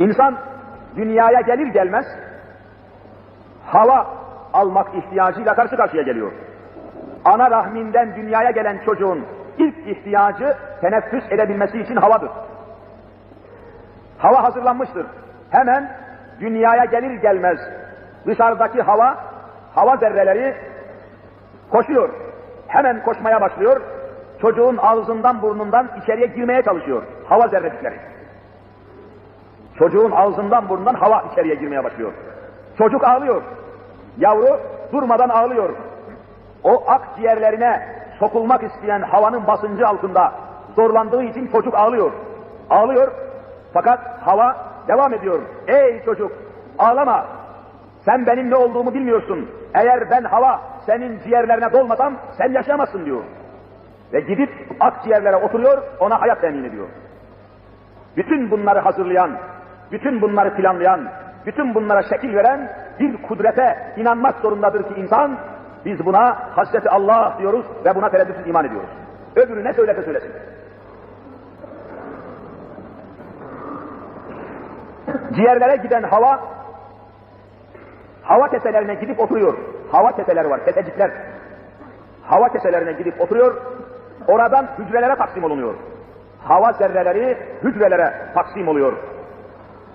İnsan dünyaya gelir gelmez hava almak ihtiyacıyla karşı karşıya geliyor. Ana rahminden dünyaya gelen çocuğun ilk ihtiyacı teneffüs edebilmesi için havadır. Hava hazırlanmıştır. Hemen dünyaya gelir gelmez dışarıdaki hava, hava zerreleri koşuyor. Hemen koşmaya başlıyor. Çocuğun ağzından burnundan içeriye girmeye çalışıyor. Hava zerrecikleri. Çocuğun ağzından burnundan hava içeriye girmeye başlıyor. Çocuk ağlıyor. Yavru durmadan ağlıyor. O akciğerlerine sokulmak isteyen havanın basıncı altında zorlandığı için çocuk ağlıyor. Ağlıyor fakat hava devam ediyor. Ey çocuk ağlama. Sen benim ne olduğumu bilmiyorsun. Eğer ben hava senin ciğerlerine dolmasam sen yaşayamazsın diyor. Ve gidip akciğerlere oturuyor ona hayat temin ediyor. Bütün bunları hazırlayan, bütün bunları planlayan, bütün bunlara şekil veren bir kudrete inanmak zorundadır ki insan, biz buna Hazreti Allah diyoruz ve buna tereddütsüz iman ediyoruz. Öbürü ne söylese söylesin. Ciğerlere giden hava, hava keselerine gidip oturuyor. Hava keseleri var, kesecikler. Hava keselerine gidip oturuyor, oradan hücrelere taksim olunuyor. Hava zerreleri hücrelere taksim oluyor.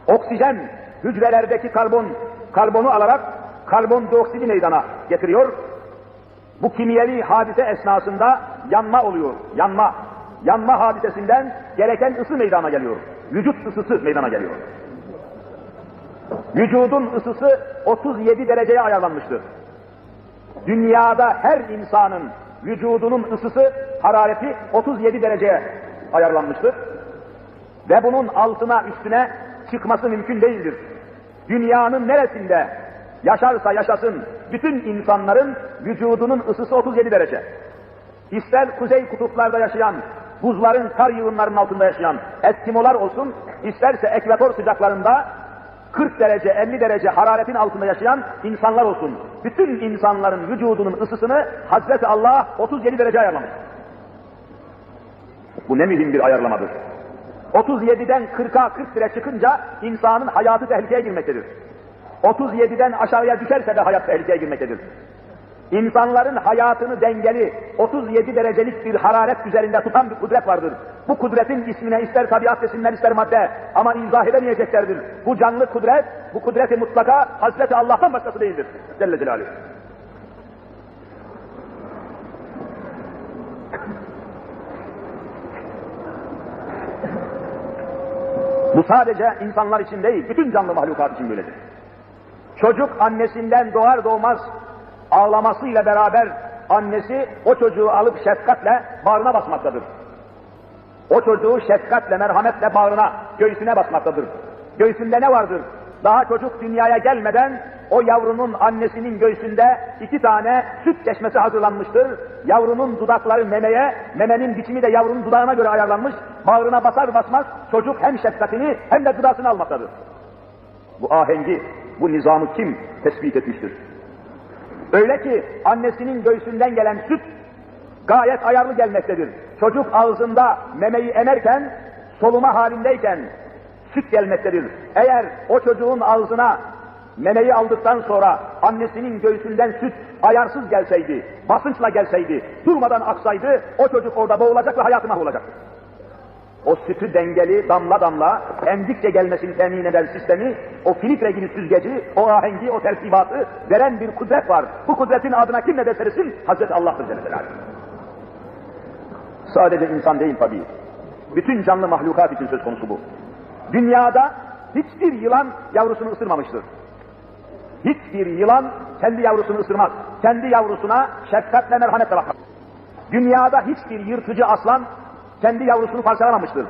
Oksijen hücrelerdeki karbon, karbonu alarak karbondioksidi meydana getiriyor. Bu kimyevi hadise esnasında yanma oluyor, yanma. Yanma hadisesinden gereken ısı meydana geliyor. Vücut ısısı meydana geliyor. Vücudun ısısı 37 dereceye ayarlanmıştır. Dünyada her insanın vücudunun ısısı, harareti 37 dereceye ayarlanmıştır. Ve bunun altına üstüne çıkması mümkün değildir. Dünyanın neresinde yaşarsa yaşasın bütün insanların vücudunun ısısı 37 derece. İster kuzey kutuplarda yaşayan, buzların kar yığınlarının altında yaşayan Eskimolar olsun, isterse ekvator sıcaklarında 40 derece, 50 derece hararetin altında yaşayan insanlar olsun. Bütün insanların vücudunun ısısını Hazreti Allah 37 derece ayarlamış. Bu ne mühim bir ayarlamadır. 37'den 40'a 40 lira çıkınca insanın hayatı tehlikeye girmektedir. 37'den aşağıya düşerse de hayat tehlikeye girmektedir. İnsanların hayatını dengeli, 37 derecelik bir hararet üzerinde tutan bir kudret vardır. Bu kudretin ismine ister tabiat desinler ister madde ama izah edemeyeceklerdir. Bu canlı kudret, bu kudreti mutlaka Hazreti Allah'tan başkası değildir. Celle Celaluhu. Sadece insanlar için değil, bütün canlı mahlukat için böyledir. Çocuk annesinden doğar doğmaz ağlamasıyla beraber annesi o çocuğu alıp şefkatle bağrına basmaktadır. O çocuğu şefkatle, merhametle bağrına, göğsüne basmaktadır. Göğsünde ne vardır? Daha çocuk dünyaya gelmeden o yavrunun annesinin göğsünde iki tane süt çeşmesi hazırlanmıştır. Yavrunun dudakları memeye, memenin biçimi de yavrunun dudağına göre ayarlanmış. Bağrına basar basmaz çocuk hem şefkatini hem de gıdasını almaktadır. Bu ahengi, bu nizamı kim tespit etmiştir? Öyle ki annesinin göğsünden gelen süt gayet ayarlı gelmektedir. Çocuk ağzında memeyi emerken, soluma halindeyken süt gelmektedir. Eğer o çocuğun ağzına memeyi aldıktan sonra annesinin göğsünden süt ayarsız gelseydi, basınçla gelseydi, durmadan aksaydı, o çocuk orada boğulacak ve hayatı mahvolacaktı. O sütü dengeli, damla damla, emdikçe gelmesini temin eden sistemi, o filtre gibi süzgeci, o ahengi, o tertibatı veren bir kudret var. Bu kudretin adına kim ne desersin? Hazreti Allah'tır Celle. Sadece insan değil tabii. Bütün canlı mahlukat için söz konusu bu. Dünyada hiçbir yılan yavrusunu ısırmamıştır. Hiçbir yılan kendi yavrusunu ısırmaz. Kendi yavrusuna şefkatle merhametle bakar. Dünyada hiçbir yırtıcı aslan kendi yavrusunu parçalamamıştır.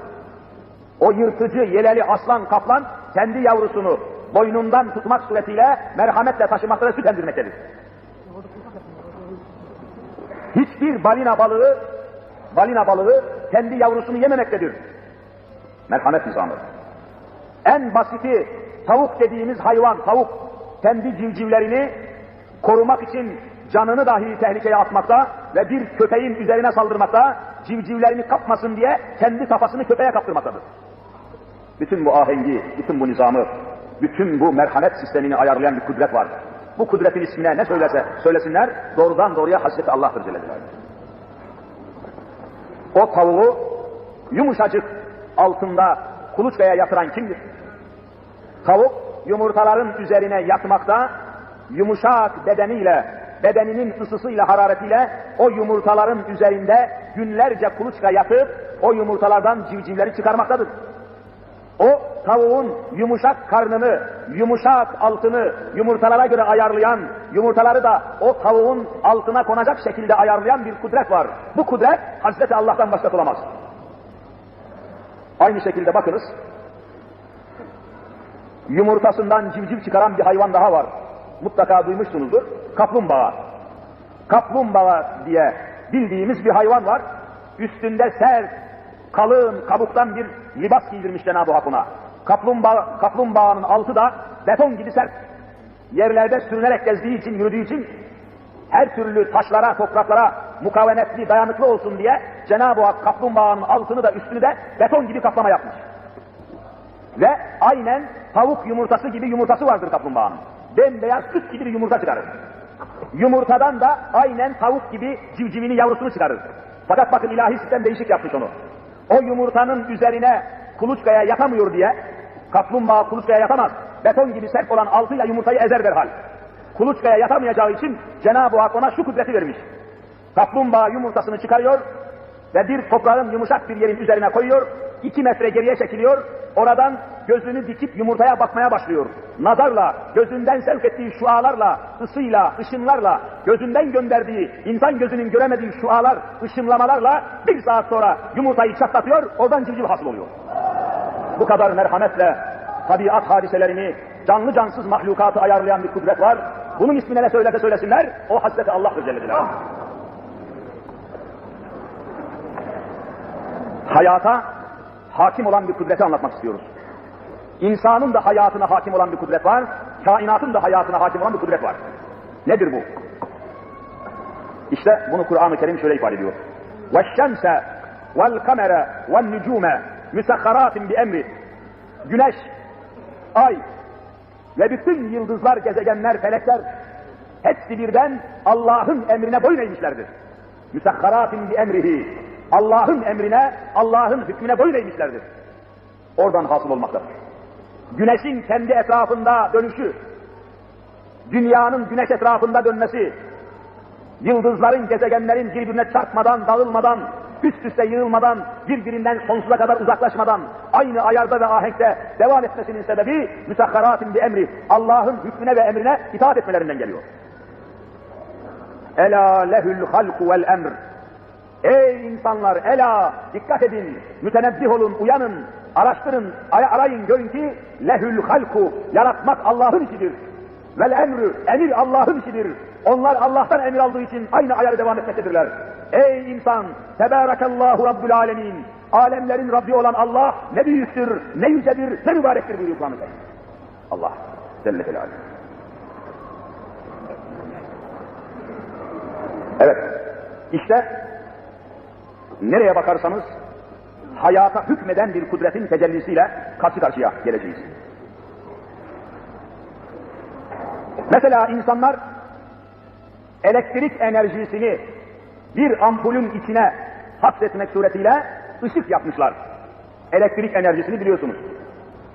O yırtıcı, yeleli aslan kaplan kendi yavrusunu boynundan tutmak suretiyle merhametle taşımakta ve süt emdirmektedir. Hiçbir balina balığı, balina balığı kendi yavrusunu yememektedir. Merhamet nizamı. En basiti tavuk dediğimiz hayvan, tavuk kendi civcivlerini korumak için canını dahi tehlikeye atmakta ve bir köpeğin üzerine saldırmakta, civcivlerini kapmasın diye kendi kafasını köpeğe kaptırmaktadır. Bütün bu ahengi, bütün bu nizamı, bütün bu merhamet sistemini ayarlayan bir kudret var. Bu kudretin ismine ne söylese söylesinler doğrudan doğruya Hazreti Allah'tır Celle. O tavuğu yumuşacık altında kuluçkaya yatıran kimdir? Tavuk yumurtaların üzerine yatmakta, yumuşak bedeniyle, bedeninin ısısıyla, hararetiyle o yumurtaların üzerinde günlerce kuluçka yatıp o yumurtalardan civcivleri çıkarmaktadır. O tavuğun yumuşak karnını, yumuşak altını yumurtalara göre ayarlayan, yumurtaları da o tavuğun altına konacak şekilde ayarlayan bir kudret var. Bu kudret Hazreti Allah'tan başka olamaz. Aynı şekilde bakınız, yumurtasından civciv çıkaran bir hayvan daha var. Mutlaka duymuşsunuzdur. Kaplumbağa. Kaplumbağa diye bildiğimiz bir hayvan var. Üstünde sert, kalın, kabuktan bir libas giydirmiş Cenab-ı Hak ona. Kaplumbağa, kaplumbağanın altı da beton gibi sert. Yerlerde sürünerek gezdiği için, yürüdüğü için her türlü taşlara, topraklara mukavemetli, dayanıklı olsun diye Cenab-ı Hak kaplumbağanın altını da üstünü de beton gibi kaplama yapmış. Ve aynen tavuk yumurtası gibi yumurtası vardır kaplumbağanın. Bembeyaz süt gibi bir yumurta çıkarır. Yumurtadan da aynen tavuk gibi civcivini yavrusunu çıkarır. Fakat bakın ilahi sistem değişik yapmış onu. O yumurtanın üzerine kuluçkaya yatamıyor diye, kaplumbağa kuluçkaya yatamaz. Beton gibi sert olan altıyla yumurtayı ezer derhal. Kuluçkaya yatamayacağı için Cenab-ı Hak ona şu kudreti vermiş. Kaplumbağa yumurtasını çıkarıyor ve bir toprağın yumuşak bir yerin üzerine koyuyor, iki metre geriye çekiliyor, oradan gözünü dikip yumurtaya bakmaya başlıyor. Nazarla, gözünden sevk ettiği şualarla, ısıyla, ışınlarla, gözünden gönderdiği, insan gözünün göremediği şualar, ışınlamalarla bir saat sonra yumurtayı çatlatıyor, oradan civciv hasıl oluyor. Bu kadar merhametle tabiat hadiselerini, canlı cansız mahlukatı ayarlayan bir kudret var. Bunun ismine ne söylerse söylesinler, o Hazreti Allah'tır Celle Celaluhu. Hayata hakim olan bir kudreti anlatmak istiyoruz. İnsanın da hayatına hakim olan bir kudret var, kainatın da hayatına hakim olan bir kudret var. Nedir bu? İşte bunu Kur'an-ı Kerim şöyle ifade ediyor. وَالشَّمْسَ وَالْقَمَرَ وَالنُّجُومَ مُسَخَّرَاتٍ بِاَمْرِ Güneş, ay ve bütün yıldızlar, gezegenler, felekler hepsi birden Allah'ın emrine boyun eğmişlerdir. Müsahharatin bi emrihi. Allah'ın emrine, Allah'ın hükmüne boyun eğmişlerdir. Oradan hasıl olmaktadır. Güneşin kendi etrafında dönüşü, dünyanın güneş etrafında dönmesi, yıldızların, gezegenlerin birbirine çarpmadan, dağılmadan, üst üste yığılmadan, birbirinden sonsuza kadar uzaklaşmadan, aynı ayarda ve ahenkte devam etmesinin sebebi müsahharatin bir emri, Allah'ın hükmüne ve emrine itaat etmelerinden geliyor. Ela lehül halku vel emr. Ey insanlar, ela, dikkat edin, mütenebbih olun, uyanın, araştırın, arayın, görün ki lehül halku, yaratmak Allah'ın işidir. Vel emrü, emir Allah'ın işidir. Onlar Allah'tan emir aldığı için aynı ayarı devam etmektedirler. Ey insan, Tebârekallahu Rabbül Alemin. Alemlerin Rabbi olan Allah ne büyüktür, ne yücedir, ne mübarektir buyuruyor Kur'an-ı Allah Celle Celaluhu. Evet, işte nereye bakarsanız hayata hükmeden bir kudretin tecellisiyle karşı karşıya geleceğiz. Mesela insanlar elektrik enerjisini bir ampulün içine hapsetmek suretiyle ışık yapmışlar. Elektrik enerjisini biliyorsunuz.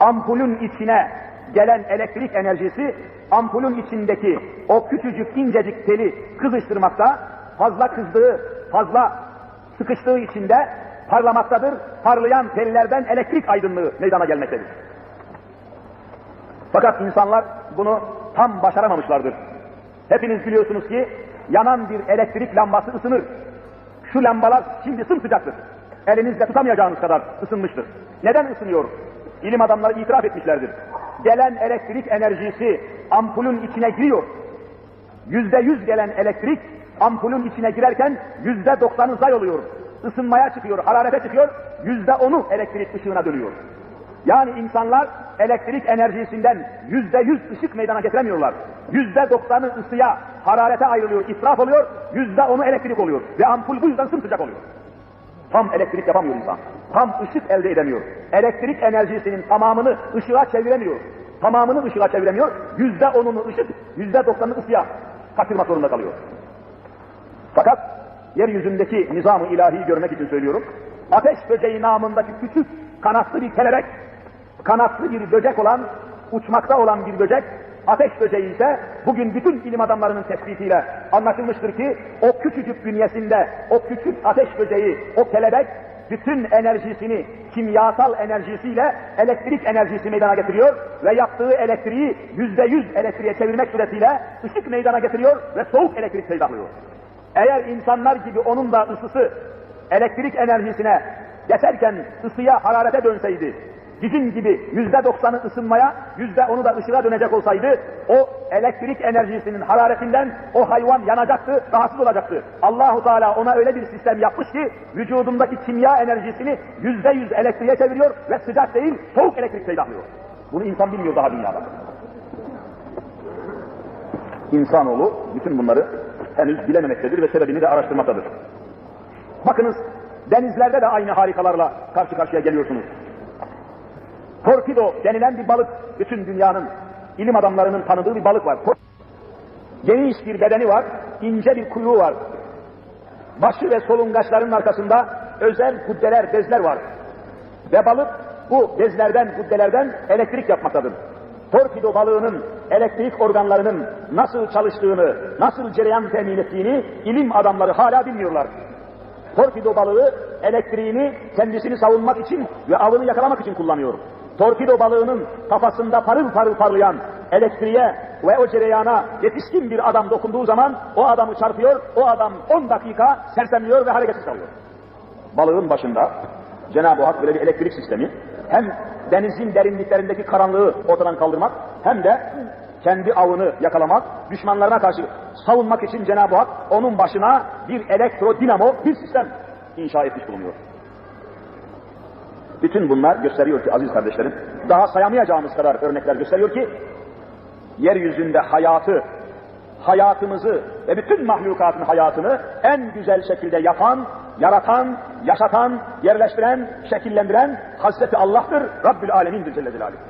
Ampulün içine gelen elektrik enerjisi ampulün içindeki o küçücük incecik teli kızıştırmakta, fazla kızdığı, fazla sıkıştığı içinde parlamaktadır. Parlayan tellerden elektrik aydınlığı meydana gelmektedir. Fakat insanlar bunu tam başaramamışlardır. Hepiniz biliyorsunuz ki yanan bir elektrik lambası ısınır. Şu lambalar şimdi sımsıcaktır. Elinizle tutamayacağınız kadar ısınmıştır. Neden ısınıyor? İlim adamları itiraf etmişlerdir. Gelen elektrik enerjisi ampulün içine giriyor. Yüzde yüz gelen elektrik ampulün içine girerken yüzde doksanı zay oluyor. Isınmaya çıkıyor, hararete çıkıyor, yüzde onu elektrik ışığına dönüyor. Yani insanlar elektrik enerjisinden yüzde yüz ışık meydana getiremiyorlar. Yüzde doksanı ısıya, hararete ayrılıyor, israf oluyor, yüzde onu elektrik oluyor. Ve ampul bu yüzden sımsıcak oluyor. Tam elektrik yapamıyor insan. Tam ışık elde edemiyor. Elektrik enerjisinin tamamını ışığa çeviremiyor. Tamamını ışığa çeviremiyor. Yüzde onunu ışık, yüzde doksanını ısıya kaçırmak zorunda kalıyor. Fakat yeryüzündeki nizamı ilahiyi görmek için söylüyorum. Ateş böceği namındaki küçük kanatlı bir kelebek, kanatlı bir böcek olan, uçmakta olan bir böcek, ateş böceği ise bugün bütün ilim adamlarının tespitiyle anlaşılmıştır ki o küçücük bünyesinde o küçük ateş böceği, o kelebek bütün enerjisini kimyasal enerjisiyle elektrik enerjisi meydana getiriyor ve yaptığı elektriği yüzde yüz elektriğe çevirmek suretiyle ışık meydana getiriyor ve soğuk elektrik peydahlıyor. Eğer insanlar gibi onun da ısısı elektrik enerjisine geçerken ısıya, hararete dönseydi, bizim gibi yüzde doksanı ısınmaya, yüzde onu da ışığa dönecek olsaydı, o elektrik enerjisinin hararetinden o hayvan yanacaktı, rahatsız olacaktı. Allahu Teala ona öyle bir sistem yapmış ki, vücudundaki kimya enerjisini yüzde yüz elektriğe çeviriyor ve sıcak değil, soğuk elektrik peydahlıyor. Bunu insan bilmiyor daha dünyada. İnsanoğlu bütün bunları henüz bilememektedir ve sebebini de araştırmaktadır. Bakınız denizlerde de aynı harikalarla karşı karşıya geliyorsunuz. Torpido denilen bir balık bütün dünyanın ilim adamlarının tanıdığı bir balık var. Geniş bir bedeni var, ince bir kuyruğu var. Başı ve solungaçlarının arkasında özel kuddeler, bezler var. Ve balık bu bezlerden, kuddelerden elektrik yapmaktadır. Torpido balığının elektrik organlarının nasıl çalıştığını, nasıl cereyan temin ettiğini ilim adamları hala bilmiyorlar. Torpido balığı elektriğini kendisini savunmak için ve avını yakalamak için kullanıyor. Torpido balığının kafasında parıl parıl parlayan elektriğe ve o cereyana yetişkin bir adam dokunduğu zaman o adamı çarpıyor, o adam 10 dakika sersemliyor ve hareketsiz kalıyor. Balığın başında Cenab-ı Hak böyle bir elektrik sistemi hem denizin derinliklerindeki karanlığı ortadan kaldırmak hem de kendi avını yakalamak, düşmanlarına karşı savunmak için Cenab-ı Hak onun başına bir elektro dinamo bir sistem inşa etmiş bulunuyor. Bütün bunlar gösteriyor ki aziz kardeşlerim, daha sayamayacağımız kadar örnekler gösteriyor ki, yeryüzünde hayatı, hayatımızı ve bütün mahlukatın hayatını en güzel şekilde yapan, yaratan, yaşatan, yerleştiren, şekillendiren Hazreti Allah'tır, Rabbül Alemin'dir Celle Celaluhu.